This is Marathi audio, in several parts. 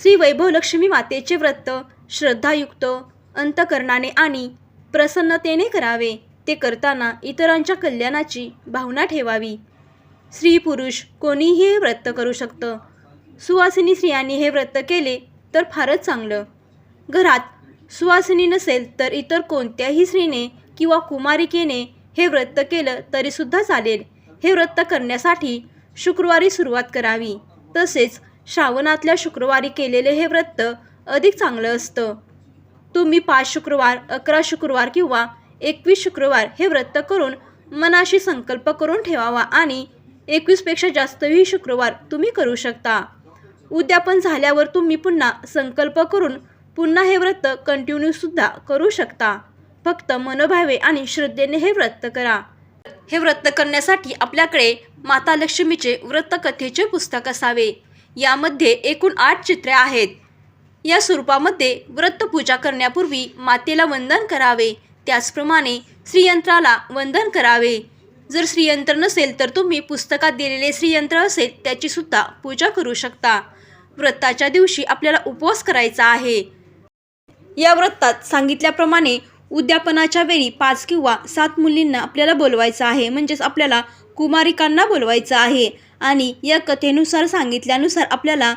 श्री वैभवलक्ष्मी मातेचे व्रत श्रद्धायुक्त अंतकरणाने आणि प्रसन्नतेने करावे ते करताना इतरांच्या कल्याणाची भावना ठेवावी. स्त्री पुरुष कोणीही हे व्रत करू शकतं. सुवासिनी स्त्रियांनी हे व्रत केले तर फारच चांगलं. घरात सुवासिनी नसेल तर इतर कोणत्याही स्त्रीने किंवा कुमारिकेने हे व्रत केलं तरीसुद्धा चालेल. हे व्रत करण्यासाठी शुक्रवारी सुरुवात करावी. तसेच श्रावणातल्या शुक्रवारी केलेले हे व्रत अधिक चांगलं असतं. तुम्ही पाच शुक्रवार अकरा शुक्रवार किंवा एकवीस शुक्रवार हे व्रत करून मनाशी संकल्प करून ठेवावा आणि एकवीसपेक्षा जास्तही शुक्रवार तुम्ही करू शकता. उद्यापन झाल्यावर तुम्ही पुन्हा संकल्प करून पुन्हा हे व्रत कंटिन्यूसुद्धा करू शकता. फक्त मनोभावे आणि श्रद्धेने हे व्रत करा. हे व्रत करण्यासाठी आपल्याकडे माता लक्ष्मीचे व्रतकथेचे पुस्तक असावे. यामध्ये एकूण आठ चित्रे आहेत. या स्वरूपामध्ये व्रतपूजा करण्यापूर्वी मातेला वंदन करावे. त्याचप्रमाणे श्रीयंत्राला वंदन करावे. जर श्रीयंत्र नसेल तर तुम्ही पुस्तकात दिलेले श्रीयंत्र असेल त्याचीसुद्धा पूजा करू शकता. व्रताच्या दिवशी आपल्याला उपवास करायचा आहे. या व्रतात सांगितल्याप्रमाणे उद्यापनाच्या वेळी पाच किंवा सात मुलींना आपल्याला बोलवायचं आहे. म्हणजेच आपल्याला कुमारिकांना बोलवायचं आहे आणि या कथेनुसार सांगितल्यानुसार आपल्याला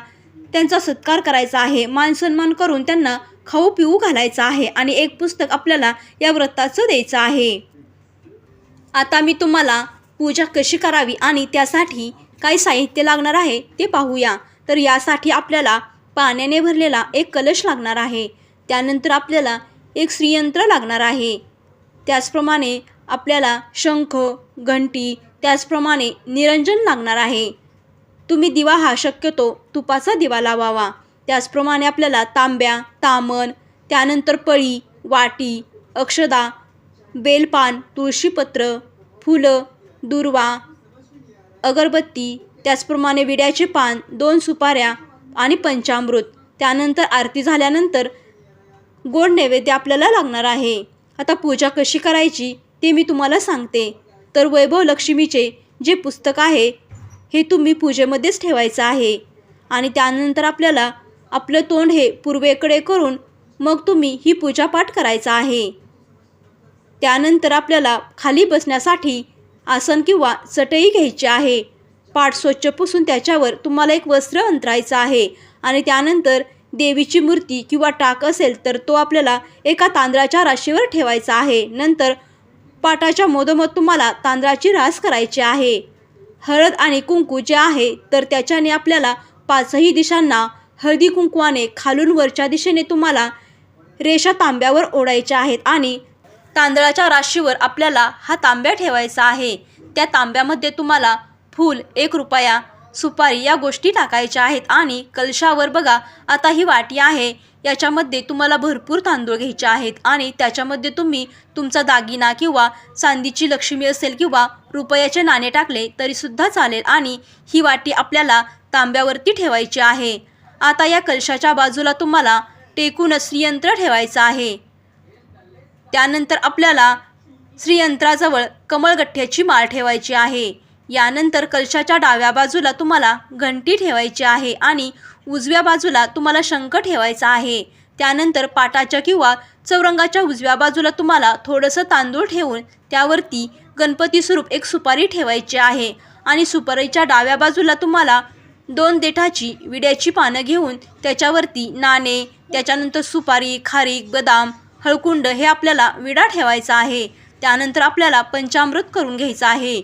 त्यांचा सत्कार करायचा आहे. मानसन्मान करून त्यांना खाऊ पिऊ घालायचा आहे आणि एक पुस्तक आपल्याला या व्रताचं द्यायचं आहे. आता मी तुम्हाला पूजा कशी करावी आणि त्यासाठी काय साहित्य लागणार आहे ते पाहूया. तर यासाठी आपल्याला पाण्याने भरलेला एक कलश लागणार आहे. त्यानंतर आपल्याला एक श्रीयंत्र लागणार आहे. त्याचप्रमाणे आपल्याला शंख घंटी त्याचप्रमाणे निरंजन लागणार आहे. तुम्ही दिवा हा शक्यतो तुपाचा दिवा लावावा. त्याचप्रमाणे आपल्याला तांब्या तामण त्यानंतर पळी वाटी अक्षदा बेलपान तुळशीपत्र फुलं दुर्वा अगरबत्ती त्याचप्रमाणे विड्याचे पान दोन सुपाऱ्या आणि पंचामृत. त्यानंतर आरती झाल्यानंतर गोड नैवेद्य आपल्याला लागणार आहे. आता पूजा कशी करायची ते मी तुम्हाला सांगते. तर वैभव लक्ष्मीचे जे पुस्तक आहे हे तुम्ही पूजेमध्येच ठेवायचं आहे. आणि त्यानंतर आपल्याला आपलं तोंड हे पूर्वेकडे करून मग तुम्ही ही पूजापाठ करायचा आहे. त्यानंतर आपल्याला खाली बसण्यासाठी आसन किंवा चटई घ्यायची आहे. पाठ स्वच्छ पुसून त्याच्यावर तुम्हाला एक वस्त्र अंतरायचं आहे. आणि त्यानंतर देवीची मूर्ती किंवा टाक असेल तर तो आपल्याला एका तांदळाच्या राशीवर ठेवायचा आहे. नंतर पाटाच्या मधोमध तुम्हाला तांदळाची रास करायची आहे. हळद आणि कुंकू जे आहे तर त्याच्याने आपल्याला पाचही दिशांना हळदी कुंकवाने खालून वरच्या दिशेने तुम्हाला रेषा तांब्यावर ओढायच्या आहेत आणि तांदळाच्या राशीवर आपल्याला हा तांब्या ठेवायचा आहे. त्या तांब्यामध्ये तुम्हाला फूल एक रुपया सुपारी या गोष्टी टाकायच्या आहेत आणि कलशावर बघा आता ही वाटी आहे. याच्यामध्ये तुम्हाला भरपूर तांदूळ घ्यायचे आहेत आणि त्याच्यामध्ये तुम्ही तुमचा दागिना किंवा चांदीची लक्ष्मी असेल किंवा रुपयाचे नाणे टाकले तरीसुद्धा चालेल आणि ही वाटी आपल्याला तांब्यावरती ठेवायची आहे. आता या कलशाच्या बाजूला तुम्हाला टेकून श्रीयंत्र ठेवायचं आहे. त्यानंतर आपल्याला श्रीयंत्राजवळ कमळगठ्ठ्याची माळ ठेवायची आहे. यानंतर कलशाच्या डाव्या बाजूला तुम्हाला घंटी ठेवायची आहे आणि उजव्या बाजूला तुम्हाला शंख ठेवायचा आहे. त्यानंतर पाटाच्या किंवा चौरंगाच्या उजव्या बाजूला तुम्हाला थोडंसं तांदूळ ठेवून त्यावरती गणपती स्वरूप एक सुपारी ठेवायची आहे. आणि सुपारीच्या डाव्या बाजूला तुम्हाला दोन देठाची विड्याची पानं घेऊन त्याच्यावरती नाणे त्याच्यानंतर सुपारी खारीक बदाम हळकुंड हे आपल्याला विडा ठेवायचा आहे. त्यानंतर आपल्याला पंचामृत करून घ्यायचं आहे.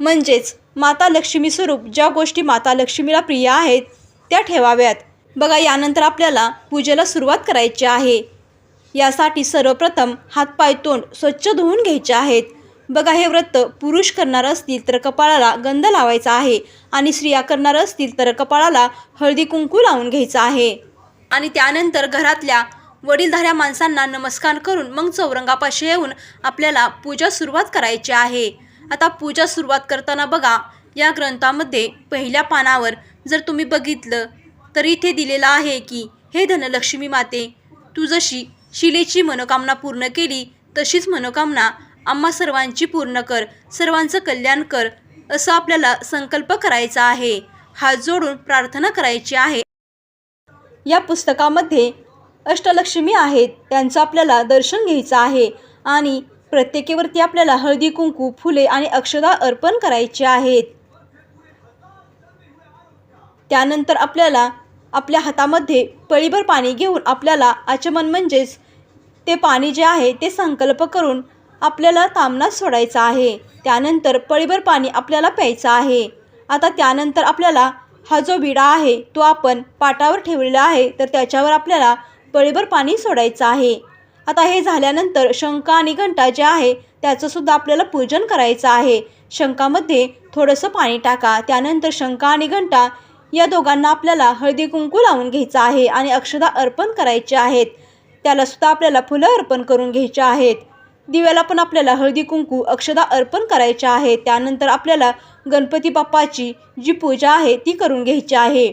म्हणजेच माता लक्ष्मी स्वरूप ज्या गोष्टी माता लक्ष्मीला प्रिय आहेत त्या ठेवाव्यात. बघा यानंतर आपल्याला पूजेला सुरुवात करायची आहे. यासाठी सर्वप्रथम हातपाय तोंड स्वच्छ धुवून घ्यायचे आहेत. बघा हे व्रत पुरुष करणार असतील तर कपाळाला गंध लावायचा आहे आणि स्त्रिया करणार असतील तर कपाळाला हळदी कुंकू लावून घ्यायचं आहे. आणि त्यानंतर घरातल्या वडीलधाऱ्या माणसांना नमस्कार करून मग चौरंगापाशी येऊन आपल्याला पूजा सुरुवात करायची आहे. आता पूजा सुरुवात करताना बघा या ग्रंथामध्ये पहिल्या पानावर जर तुम्ही बघितलं तर इथे दिलेलं आहे की हे धनलक्ष्मी माते तू जशी शिलेची मनोकामना पूर्ण केली तशीच मनोकामना आम्हा सर्वांची पूर्ण कर सर्वांचं कल्याण कर असं आपल्याला संकल्प करायचा आहे. हात जोडून प्रार्थना करायची आहे. या पुस्तकामध्ये अष्टलक्ष्मी आहेत त्यांचं आपल्याला दर्शन घ्यायचं आहे आणि प्रत्येकीवरती आपल्याला हळदी कुंकू फुले आणि अक्षदा अर्पण करायचे आहेत. त्यानंतर आपल्याला आपल्या हातामध्ये पळीभर पाणी घेऊन आपल्याला आचमन म्हणजेच ते पाणी जे आहे ते संकल्प करून आपल्याला तामनात सोडायचं आहे. त्यानंतर पळीभर पाणी आपल्याला प्यायचं आहे. आता त्यानंतर आपल्याला हा जो विडा आहे तो आपण पाटावर ठेवलेला आहे तर त्याच्यावर आपल्याला पळीभर पाणी सोडायचं आहे. आता हे झाल्यानंतर शंख आणि घंटा जे आहे त्याचंसुद्धा आपल्याला पूजन करायचं आहे. शंकामध्ये थोडंसं पाणी टाका. त्यानंतर शंख आणि घंटा या दोघांना आपल्याला हळदी कुंकू लावून घ्यायचं आहे आणि अक्षदा अर्पण करायचे आहेत. त्यालासुद्धा आपल्याला फुलं अर्पण करून घ्यायचे आहेत. दिव्याला पण आपल्याला हळदी कुंकू अक्षदा अर्पण करायच्या आहेत त्यानंतर आपल्याला गणपती बाप्पाची जी पूजा आहे ती करून घ्यायची आहे.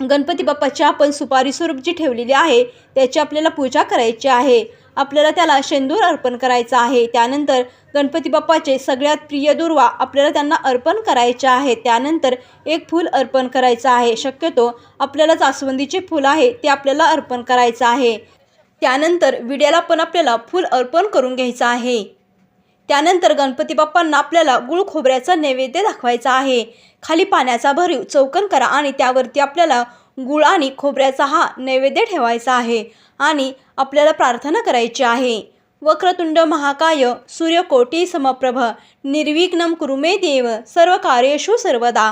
गणपती बाप्पाची आपण सुपारी स्वरूप जी ठेवलेली आहे त्याची आपल्याला पूजा करायची आहे. आपल्याला त्याला शेंदूर अर्पण करायचा आहे. त्यानंतर गणपती बाप्पाचे सगळ्यात प्रिय दुर्वा आपल्याला त्यांना अर्पण करायचे आहे. त्यानंतर एक फूल अर्पण करायचं आहे. शक्यतो आपल्याला जास्वंदीचे फूल आहे ते आपल्याला अर्पण करायचं आहे. त्यानंतर विड्याला पण आपल्याला फूल अर्पण करून घ्यायचं आहे. त्यानंतर गणपती बाप्पांना आपल्याला गुळ खोबऱ्याचा नैवेद्य दाखवायचा आहे. खाली पाण्याचा भरीव चौकन करा आणि त्यावरती आपल्याला गुळ आणि खोबऱ्याचा हा नैवेद्य ठेवायचा आहे आणि आपल्याला प्रार्थना करायची आहे. वक्रतुंड महाकाय सूर्यकोटी समप्रभ निर्विघ्नम कुरुमे देव सर्व कार्येषु सर्वदा.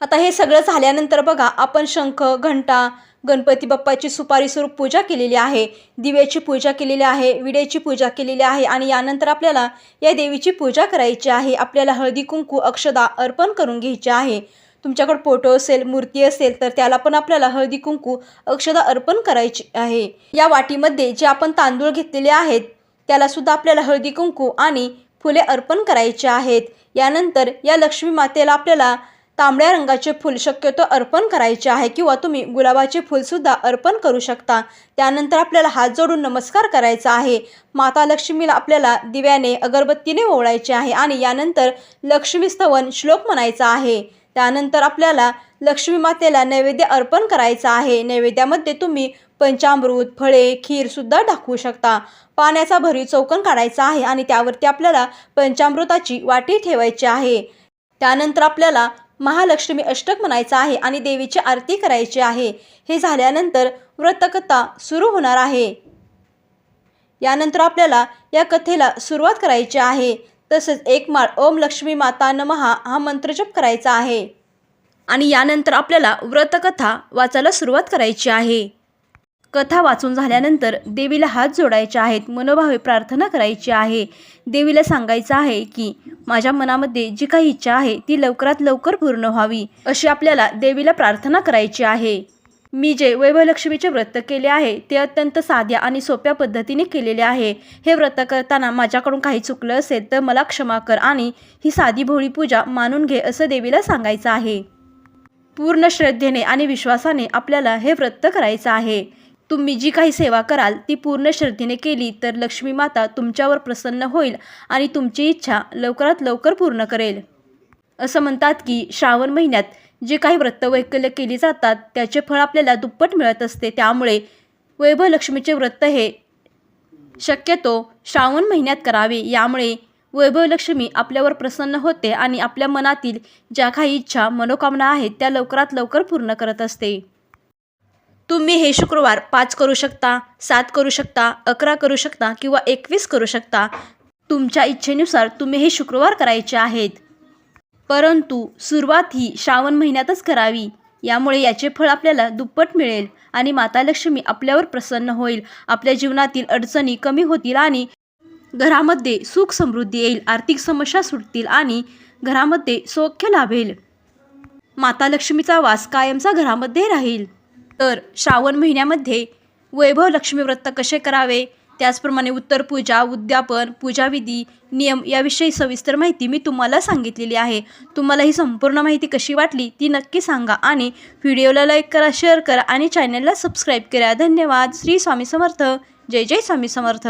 आता हे सगळं झाल्यानंतर बघा आपण शंख घंटा गणपती बाप्पाची सुपारी स्वरूप पूजा केलेली आहे दिव्याची पूजा केलेली आहे विड्याची पूजा केलेली आहे आणि यानंतर आपल्याला या देवीची पूजा करायची आहे. आपल्याला हळदी कुंकू अक्षदा अर्पण करून घ्यायची आहे. तुमच्याकडे फोटो असेल मूर्ती असेल तर त्याला पण आपल्याला हळदी कुंकू अक्षदा अर्पण करायची आहे. या वाटीमध्ये जे आपण तांदूळ घेतलेले आहेत त्यालासुद्धा आपल्याला हळदी कुंकू आणि फुले अर्पण करायचे आहेत. यानंतर या लक्ष्मी मातेला आपल्याला तांबड्या रंगाचे फूल शक्यतो अर्पण करायचे आहे किंवा तुम्ही गुलाबाचे फूलसुद्धा अर्पण करू शकता. त्यानंतर आपल्याला हात जोडून नमस्कार करायचा आहे. माता लक्ष्मीला आपल्याला दिव्याने अगरबत्तीने ओवळायचे आहे आणि यानंतर लक्ष्मी स्तवन श्लोक म्हणायचा आहे. त्यानंतर आपल्याला लक्ष्मी मातेला नैवेद्य अर्पण करायचा आहे. नैवेद्यामध्ये तुम्ही पंचामृत फळे खीरसुद्धा टाकू शकता. पाण्याचा भरीव चौकन काढायचा आहे आणि त्यावरती आपल्याला पंचामृताची वाटी ठेवायची आहे. त्यानंतर आपल्याला महालक्ष्मी अष्टक म्हणायचा आहे आणि देवीची आरती करायची आहे. हे झाल्यानंतर व्रतकथा सुरू होणार आहे. यानंतर आपल्याला या कथेला सुरुवात करायची आहे. तसेच एक माळ ओम लक्ष्मी माता नमहा हा मंत्रजप करायचा आहे. आणि यानंतर आपल्याला व्रतकथा वाचायला सुरुवात करायची आहे. कथा वाचून झाल्यानंतर देवीला हात जोडायचे आहेत मनोभावे प्रार्थना करायची आहे. देवीला सांगायचं आहे की माझ्या मनामध्ये जी काही इच्छा आहे ती लवकरात लवकर पूर्ण व्हावी अशी आपल्याला देवीला प्रार्थना करायची आहे. मी जे वैभवलक्ष्मीचे व्रत केले आहे ते अत्यंत साध्या आणि सोप्या पद्धतीने केलेले आहे. हे व्रत करताना माझ्याकडून काही चुकलं असेल तर मला क्षमा कर आणि ही साधी भोळी पूजा मानून घे असं देवीला सांगायचं आहे. पूर्ण श्रद्धेने आणि विश्वासाने आपल्याला हे व्रत करायचं आहे. तुम्ही जी काही सेवा कराल ती पूर्ण श्रद्धेने केली तर लक्ष्मी माता तुमच्यावर प्रसन्न होईल आणि तुमची इच्छा लवकरात लवकर पूर्ण करेल. असं म्हणतात की श्रावण महिन्यात जे काही व्रतवैकल्य केली जातात त्याचे फळ आपल्याला दुप्पट मिळत असते. त्यामुळे वैभव लक्ष्मीचे व्रत हे शक्यतो श्रावण महिन्यात करावे. यामुळे वैभवलक्ष्मी आपल्यावर प्रसन्न होते आणि आपल्या मनातील ज्या काही इच्छा मनोकामना आहेत त्या लवकरात लवकर पूर्ण करत असते. तुम्ही हे शुक्रवार पाच करू शकता सात करू शकता अकरा करू शकता किंवा एकवीस करू शकता. तुमच्या इच्छेनुसार तुम्ही हे शुक्रवार करायचे आहेत. परंतु सुरुवात ही श्रावण महिन्यातच करावी. यामुळे याचे फळ आपल्याला दुप्पट मिळेल आणि माता लक्ष्मी आपल्यावर प्रसन्न होईल. आपल्या जीवनातील अडचणी कमी होतील आणि घरामध्ये सुख समृद्धी येईल आर्थिक समस्या सुटतील आणि घरामध्ये सौख्य लाभेल. माता लक्ष्मीचा वास कायमचा घरामध्ये राहील. तर श्रावण महिन्यामध्ये वैभव लक्ष्मीव्रत कसे करावे? त्याचप्रमाणे उत्तर पूजा उद्यापन पूजाविधी नियम याविषयी सविस्तर माहिती मी तुम्हाला सांगितलेली आहे. तुम्हाला ही संपूर्ण माहिती कशी वाटली ती नक्की सांगा आणि व्हिडिओला लाईक करा शेअर करा आणि चॅनलला सबस्क्राईब करा. धन्यवाद. श्री स्वामी समर्थ. जय जय स्वामी समर्थ.